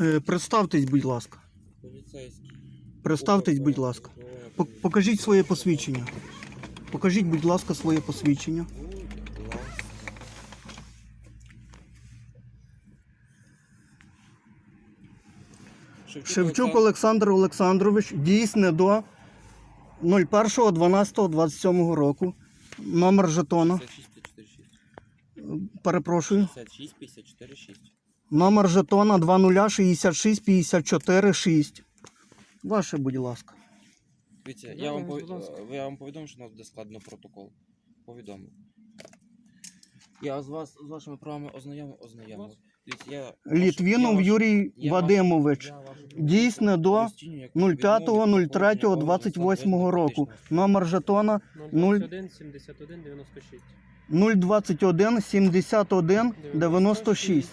Е, Представтесь, будь ласка. Поліцейський. Представтесь, будь ласка. Покажіть своє посвідчення. Покажіть, будь ласка, своє посвідчення. Шевчук Олександр Олександрович дійсне до 01.12.27 року. Номер жетона. 56 Перепрошую. 56 54 6. Номер жетона 2066 54 6. Ваше, будь ласка. Дивіться, я вам, пові- я вам повідомив, що у нас буде складно протокол. Повідомив. Я з вас з вашими правами ознайомив, ознайомив. Дивіться, я Літвінов я Юрій я Вадимович. я вашу Дійсне до постійну, як відмовник походження 05.03.28 року. Номер жетона 0 01 71 96. 021 71 96.